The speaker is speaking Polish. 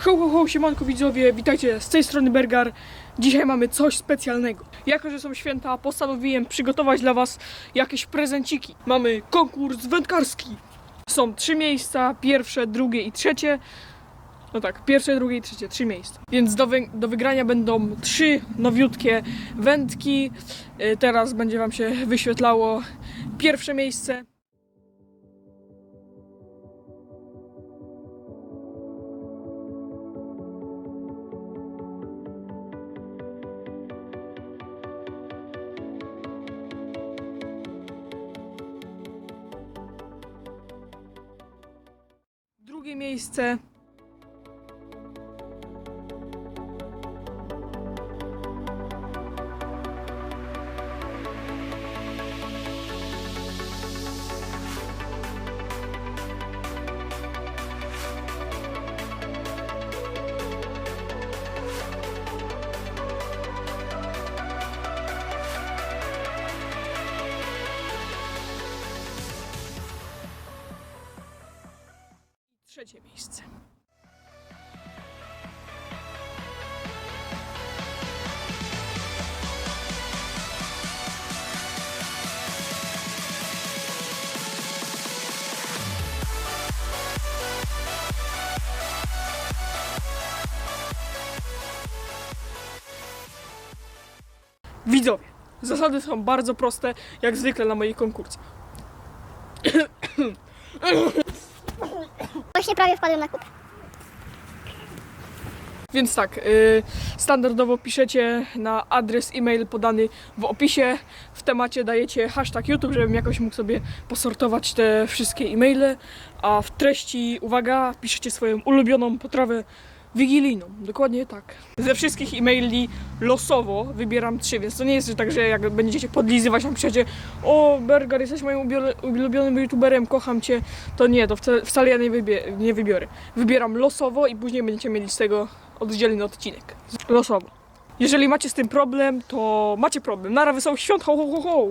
Ho, ho, ho, siemanko widzowie, witajcie z tej strony Bergar. Dzisiaj mamy coś specjalnego. Jako, że są święta, postanowiłem przygotować dla Was jakieś prezenciki. Mamy konkurs wędkarski. Są trzy miejsca, pierwsze, drugie i trzecie. No tak, pierwsze, drugie i trzecie, trzy miejsca. Więc do, wy- do wygrania będą trzy nowiutkie wędki. Y, Teraz będzie Wam się wyświetlało pierwsze miejsce. Drugie miejsce. Trzecie miejsce. Widzowie, zasady są bardzo proste, jak zwykle na moich konkursach. Właśnie prawie wpadłem na kupę. Więc tak, y, standardowo piszecie na adres e-mail podany w opisie. W temacie dajecie hashtag YouTube, żebym jakoś mógł sobie posortować te wszystkie e-maile. A w treści, uwaga, piszecie swoją ulubioną potrawę wigilijną. Dokładnie tak. Ze wszystkich e-maili losowo wybieram trzy, więc to nie jest tak, że jak będziecie podlizywać, tam piszecie o Berger, jesteś moim ulubionym youtuberem, kocham cię, to nie, to wcale, wcale ja nie, wybie- nie wybiorę. Wybieram losowo i później będziecie mieli z tego oddzielny odcinek. Losowo. Jeżeli macie z tym problem, to macie problem. Nara wesołych świąt, ho, ho, ho, ho!